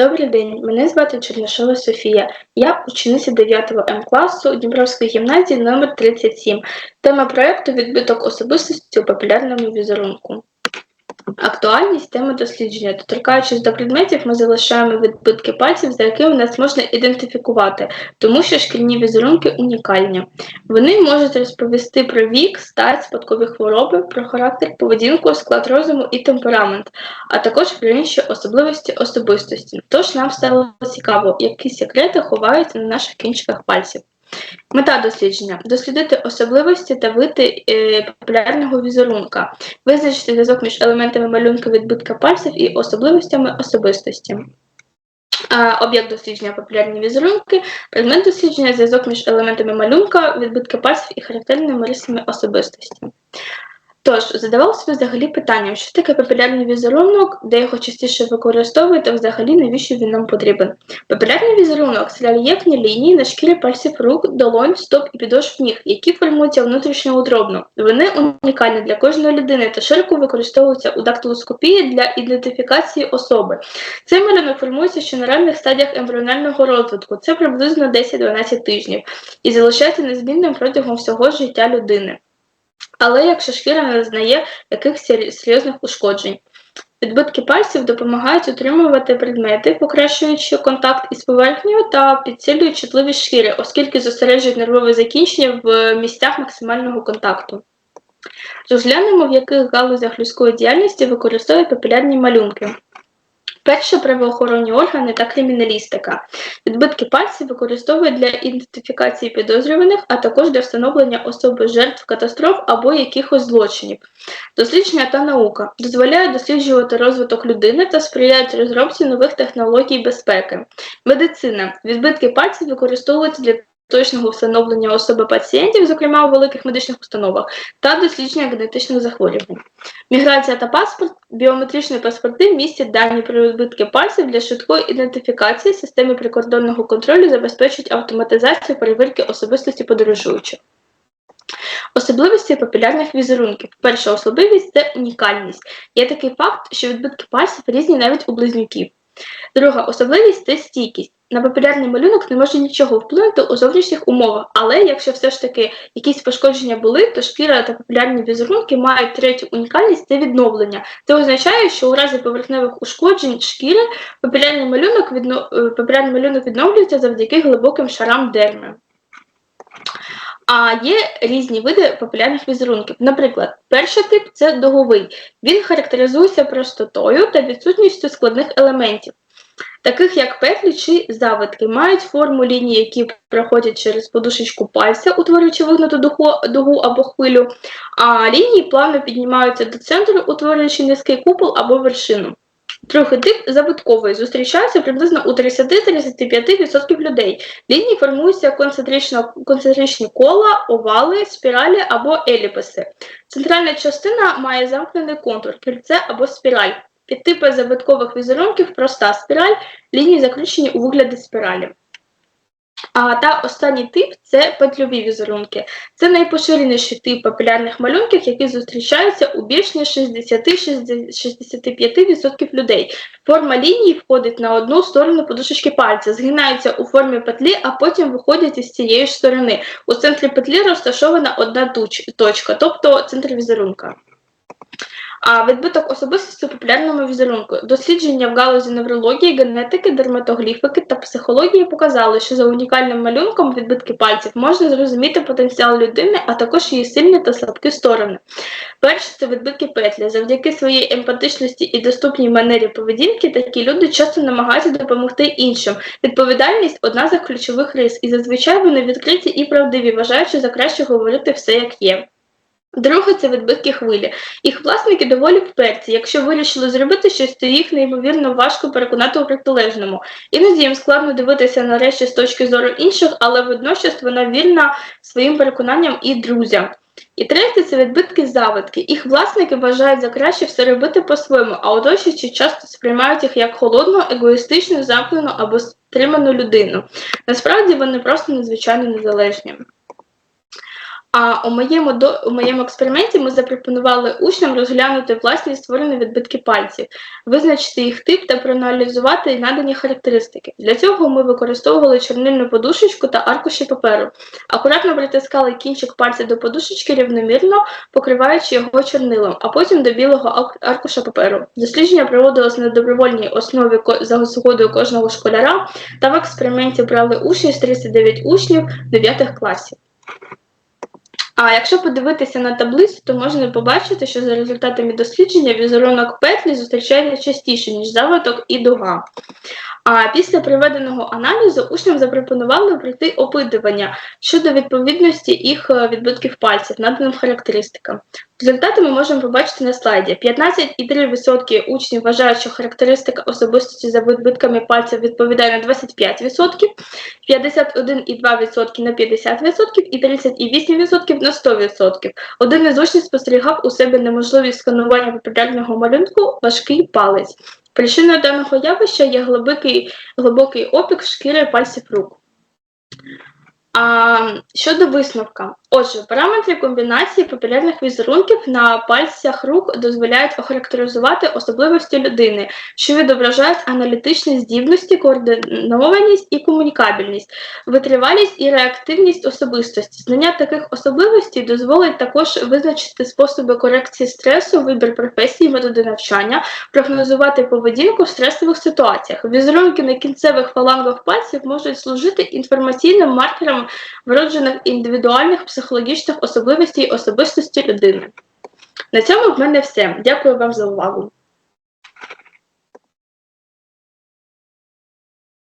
Добрий день, мене звати Чернишова Софія. Я учениця 9 М класу Дніпровської гімназії номер 37 Тема проєкту Відбиток особистості у популярному візерунку. Актуальність теми дослідження. Доторкаючись до предметів, ми залишаємо відбитки пальців, за якими нас можна ідентифікувати, тому що шкільні візерунки унікальні. Вони можуть розповісти про вік, стать, спадкові хвороби, про характер, поведінку, склад розуму і темперамент, а також про інші особливості особистості. Тож нам стало цікаво, які секрети ховаються на наших кінчиках пальців. Мета дослідження дослідити особливості та види е, популярного візерунка, визначити зв'язок між елементами малюнка відбитка пальців і особливостями особистості. Об'єкт дослідження популярні візерунки, предмет дослідження зв'язок між елементами малюнка, відбитка пальців і характерними рисами особистості. Тож, задавав собі взагалі питанням, що таке популярний візерунок, де його частіше використовують, та взагалі навіщо він нам потрібен. Популярний візерунок це рельєфні лінії на шкірі пальців рук, долонь, стоп і підошв ніг, які формуються внутрішньоутробно. Вони унікальні для кожної людини та широко використовуються у дактилоскопії для ідентифікації особи. Цей малюнок формується ще на ранніх стадіях ембріонального розвитку, це приблизно 10-12 тижнів, і залишається незмінним протягом всього життя людини. Але якщо шкіра не зазнає якихось серйозних ушкоджень. Відбитки пальців допомагають утримувати предмети, покращуючи контакт із поверхнею та підсилюють чутливість шкіри, оскільки зосереджують нервове закінчення в місцях максимального контакту. Розглянемо, в яких галузях людської діяльності використовують популярні малюнки. Перше правоохоронні органи та криміналістика. Відбитки пальців використовують для ідентифікації підозрюваних, а також для встановлення особи жертв катастроф або якихось злочинів. Дослідження та наука дозволяють досліджувати розвиток людини та сприяють розробці нових технологій безпеки. Медицина. Відбитки пальців використовуються для точного встановлення особи пацієнтів, зокрема у великих медичних установах, та дослідження генетичних захворювань. Міграція та паспорт, біометричні паспорти містять дані про відбитки пальців для швидкої ідентифікації, системи прикордонного контролю забезпечують автоматизацію перевірки особистості подорожуючих. Особливості популярних візерунків. Перша особливість це унікальність. Є такий факт, що відбитки пальців різні навіть у близнюків. Друга особливість це стійкість. На популярний малюнок не може нічого вплинути у зовнішніх умовах, але якщо все ж таки якісь пошкодження були, то шкіра та популярні візерунки мають третю унікальність це відновлення. Це означає, що у разі поверхневих ушкоджень шкіри популярний малюнок відно... Е, популярний малюнок відновлюється завдяки глибоким шарам дерми. А є різні види популярних візерунків. Наприклад, перший тип це договий. Він характеризується простотою та відсутністю складних елементів таких як петлі чи завитки, мають форму лінії, які проходять через подушечку пальця, утворюючи вигнуту дугу або хвилю, а лінії плавно піднімаються до центру, утворюючи низький купол або вершину. Другий тип завитковий зустрічається приблизно у 30-35% людей. Лінії формуються концентричні кола, овали, спіралі або еліписи. Центральна частина має замкнений контур, кільце або спіраль. Підтипи завиткових візерунків проста спіраль, лінії заключені у вигляді спіралі. А та останній тип це петльові візерунки. Це найпоширеніший тип популярних малюнків, які зустрічаються у більш ніж 60-65% людей. Форма лінії входить на одну сторону подушечки пальця, згинаються у формі петлі, а потім виходять із цієї ж сторони. У центрі петлі розташована одна точка, тобто центр візерунка. А відбиток особистості у популярному візерунку. Дослідження в галузі неврології, генетики, дерматогліфики та психології показали, що за унікальним малюнком відбитки пальців можна зрозуміти потенціал людини, а також її сильні та слабкі сторони. Перше це відбитки петлі. Завдяки своїй емпатичності і доступній манері поведінки такі люди часто намагаються допомогти іншим. Відповідальність одна з ключових рис, і зазвичай вони відкриті і правдиві, вважаючи за краще говорити все як є. Друге це відбитки хвилі. Їх власники доволі вперті. Якщо вирішили зробити щось, то їх неймовірно важко переконати у протилежному. Іноді їм складно дивитися на речі з точки зору інших, але водночас вона вільна своїм переконанням і друзям. І третє це відбитки завитки. Їх власники вважають за краще все робити по-своєму, а оточуючі часто сприймають їх як холодну, егоїстичну, замкнену або стриману людину. Насправді вони просто надзвичайно незалежні. А у моєму до у моєму експерименті ми запропонували учням розглянути власні створені відбитки пальців, визначити їх тип та проаналізувати надані характеристики. Для цього ми використовували чорнильну подушечку та аркуші паперу. Акуратно притискали кінчик пальця до подушечки рівномірно, покриваючи його чорнилом, а потім до білого аркуша паперу. Дослідження проводилось на добровольній основі за згодою кожного школяра, та в експерименті брали участь 39 учнів 9 класів. А якщо подивитися на таблицю, то можна побачити, що за результатами дослідження візерунок петлі зустрічається частіше, ніж завиток і дуга. А після проведеного аналізу учням запропонували пройти опитування щодо відповідності їх е, відбитків пальців наданим характеристикам. Результати ми можемо побачити на слайді. 15,3% учнів вважають, що характеристика особистості за відбитками пальців відповідає на 25%, 51,2% на 50% і 38% на 100%. Один із учнів спостерігав у себе неможливість сканування папілярного малюнку важкий палець. Причиною даного явища є глибокий, глибокий опік шкіри пальців рук. А, щодо висновка. Отже, параметри комбінації папілярних візерунків на пальцях рук дозволяють охарактеризувати особливості людини, що відображають аналітичні здібності, координованість і комунікабельність, витривалість і реактивність особистості. Знання таких особливостей дозволить також визначити способи корекції стресу, вибір професії, методи навчання, прогнозувати поведінку в стресових ситуаціях. Візерунки на кінцевих фалангах пальців можуть служити інформаційним маркером вроджених індивідуальних психологічних особливостей особистості людини. На цьому в мене все. Дякую вам за увагу.